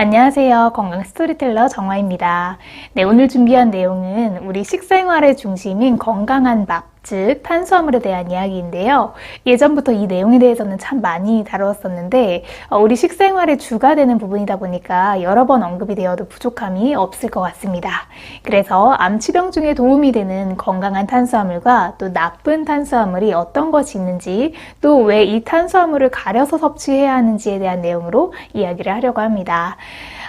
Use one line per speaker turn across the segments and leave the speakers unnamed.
안녕하세요. 건강 스토리텔러 정화입니다. 네, 오늘 준비한 내용은 우리 식생활의 중심인 건강한 밥, 즉 탄수화물에 대한 이야기인데요. 예전부터 이 내용에 대해서는 참 많이 다루었었는데 어, 우리 식생활의 주가 되는 부분이다 보니까 여러 번 언급이 되어도 부족함이 없을 것 같습니다. 그래서 암 치병 중에 도움이 되는 건강한 탄수화물과 또 나쁜 탄수화물이 어떤 것이 있는지 또 왜 이 탄수화물을 가려서 섭취해야 하는지에 대한 내용으로 이야기를 하려고 합니다.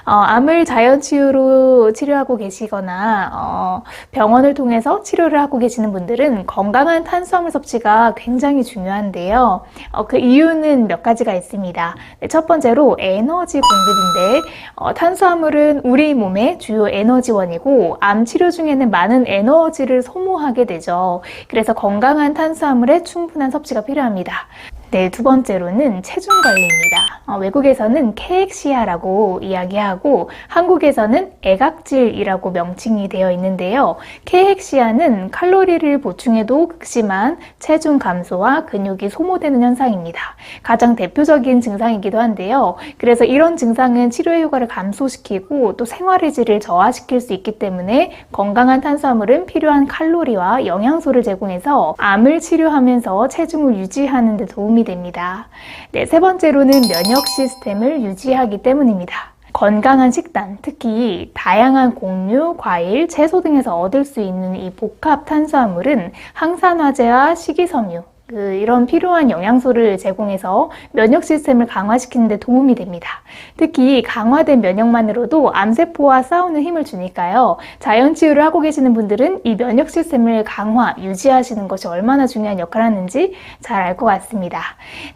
어, 암을 자연 치유로 치료하고 계시거나 어, 병원을 통해서 치료를 하고 계시는 분들은 건강한 탄수화물 섭취가 굉장히 중요한데요. 어, 그 이유는 몇 가지가 있습니다. 네, 첫 번째로 에너지 공급인데 어, 탄수화물은 우리 몸의 주요 에너지원이고 암 치료 중에는 많은 에너지를 소모하게 되죠. 그래서 건강한 탄수화물의 충분한 섭취가 필요합니다. 네, 두 번째로는 체중 관리입니다. 어, 외국에서는 케엑시아라고 이야기하고 한국에서는 애각질이라고 명칭이 되어 있는데요. 케엑시아는 칼로리를 보충해도 극심한 체중 감소와 근육이 소모되는 현상입니다. 가장 대표적인 증상이기도 한데요. 그래서 이런 증상은 치료의 효과를 감소시키고 또 생활의 질을 저하시킬 수 있기 때문에 건강한 탄수화물은 필요한 칼로리와 영양소를 제공해서 암을 치료하면서 체중을 유지하는 데 도움이 됩니다. 네, 세 번째로는 면역 시스템을 유지하기 때문입니다. 건강한 식단, 특히 다양한 곡류, 과일, 채소 등에서 얻을 수 있는 이 복합 탄수화물은 항산화제와 식이섬유, 그 이런 필요한 영양소를 제공해서 면역 시스템을 강화시키는 데 도움이 됩니다. 특히 강화된 면역만으로도 암세포와 싸우는 힘을 주니까요. 자연 치유를 하고 계시는 분들은 이 면역 시스템을 강화, 유지하시는 것이 얼마나 중요한 역할을 하는지 잘 알 것 같습니다.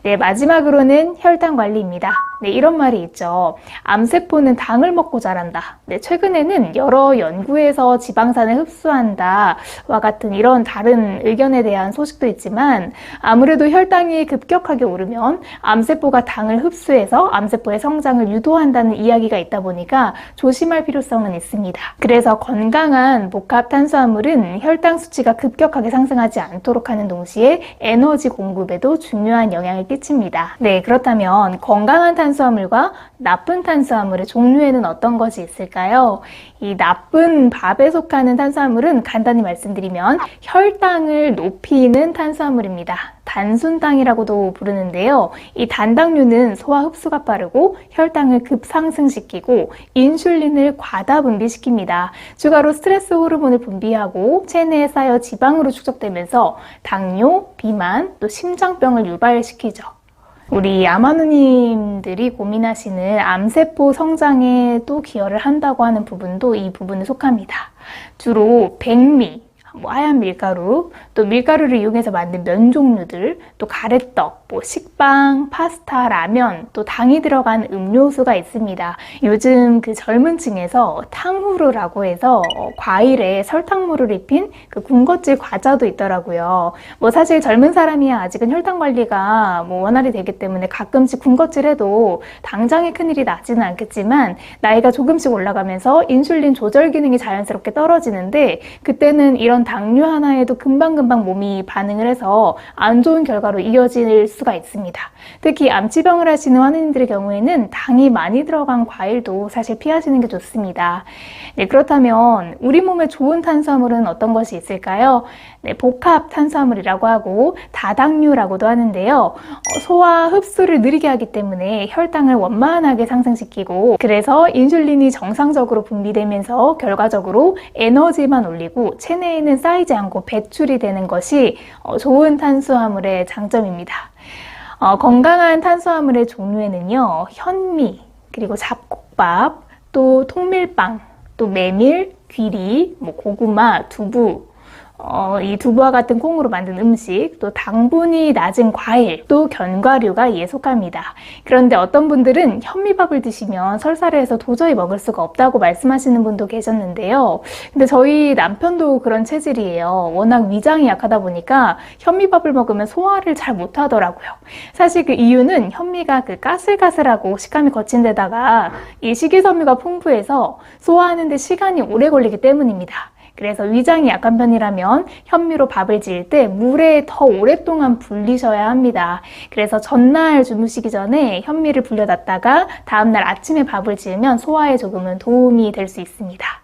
네, 마지막으로는 혈당 관리입니다. 네, 이런 말이 있죠. 암세포는 당을 먹고 자란다. 네, 최근에는 여러 연구에서 지방산을 흡수한다와 같은 이런 다른 의견에 대한 소식도 있지만 아무래도 혈당이 급격하게 오르면 암세포가 당을 흡수해서 암세포의 성장을 유도한다는 이야기가 있다 보니까 조심할 필요성은 있습니다. 그래서 건강한 복합 탄수화물은 혈당 수치가 급격하게 상승하지 않도록 하는 동시에 에너지 공급에도 중요한 영향을 끼칩니다. 네, 그렇다면 건강한 탄수화물과 나쁜 탄수화물의 종류에는 어떤 것이 있을까요? 이 나쁜 밥에 속하는 탄수화물은 간단히 말씀드리면 혈당을 높이는 탄수화물입니다. 단순당이라고도 부르는데요. 이 단당류는 소화 흡수가 빠르고 혈당을 급상승시키고 인슐린을 과다 분비시킵니다. 추가로 스트레스 호르몬을 분비하고 체내에 쌓여 지방으로 축적되면서 당뇨, 비만, 또 심장병을 유발시키죠. 우리 아마누님들이 고민하시는 암세포 성장에 또 기여를 한다고 하는 부분도 이 부분에 속합니다. 주로 백미, 뭐 하얀 밀가루, 또 밀가루를 이용해서 만든 면 종류들, 또 가래떡, 뭐 식빵, 파스타, 라면, 또 당이 들어간 음료수가 있습니다. 요즘 그 젊은 층에서 탕후루라고 해서 과일에 설탕물을 입힌 그 군것질 과자도 있더라고요. 뭐 사실 젊은 사람이야 아직은 혈당 관리가 뭐 원활히 되기 때문에 가끔씩 군것질 해도 당장에 큰일이 나지는 않겠지만 나이가 조금씩 올라가면서 인슐린 조절 기능이 자연스럽게 떨어지는데 그때는 이런 당류 하나에도 금방금방 몸이 반응을 해서 안 좋은 결과로 이어질 수가 있습니다. 특히 암치병을 하시는 환우님들의 경우에는 당이 많이 들어간 과일도 사실 피하시는 게 좋습니다. 네, 그렇다면 우리 몸에 좋은 탄수화물은 어떤 것이 있을까요? 네, 복합 탄수화물이라고 하고 다당류라고도 하는데요. 어, 소화 흡수를 느리게 하기 때문에 혈당을 원만하게 상승시키고 그래서 인슐린이 정상적으로 분비되면서 결과적으로 에너지만 올리고 체내에는 쌓이지 않고 배출이 되는 것이 어, 좋은 탄수화물의 장점입니다. 어, 건강한 탄수화물의 종류에는요, 현미, 그리고 잡곡밥, 또 통밀빵, 또 메밀, 귀리, 뭐 고구마, 두부, 어, 이 두부와 같은 콩으로 만든 음식, 또 당분이 낮은 과일, 또 견과류가 이에 속합니다. 그런데 어떤 분들은 현미밥을 드시면 설사를 해서 도저히 먹을 수가 없다고 말씀하시는 분도 계셨는데요. 근데 저희 남편도 그런 체질이에요. 워낙 위장이 약하다 보니까 현미밥을 먹으면 소화를 잘 못하더라고요. 사실 그 이유는 현미가 그 가슬가슬하고 식감이 거친 데다가 이 식이섬유가 풍부해서 소화하는데 시간이 오래 걸리기 때문입니다. 그래서 위장이 약한 편이라면 현미로 밥을 지을 때 물에 더 오랫동안 불리셔야 합니다. 그래서 전날 주무시기 전에 현미를 불려놨다가 다음날 아침에 밥을 지으면 소화에 조금은 도움이 될 수 있습니다.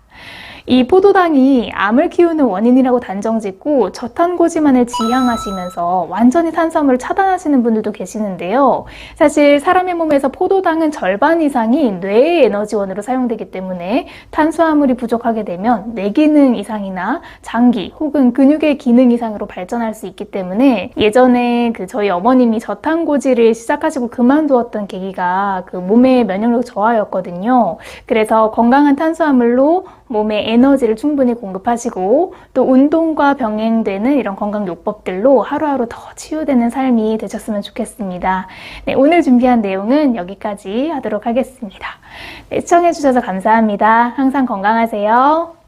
이 포도당이 암을 키우는 원인이라고 단정짓고 저탄고지만을 지향하시면서 완전히 탄수화물을 차단하시는 분들도 계시는데요. 사실 사람의 몸에서 포도당은 절반 이상이 뇌의 에너지원으로 사용되기 때문에 탄수화물이 부족하게 되면 뇌 기능 이상이나 장기 혹은 근육의 기능 이상으로 발전할 수 있기 때문에 예전에 그 저희 어머님이 저탄고지를 시작하시고 그만두었던 계기가 그 몸의 면역력 저하였거든요. 그래서 건강한 탄수화물로 몸에 에너지를 충분히 공급하시고 또 운동과 병행되는 이런 건강 요법들로 하루하루 더 치유되는 삶이 되셨으면 좋겠습니다. 네, 오늘 준비한 내용은 여기까지 하도록 하겠습니다. 네, 시청해주셔서 감사합니다. 항상 건강하세요.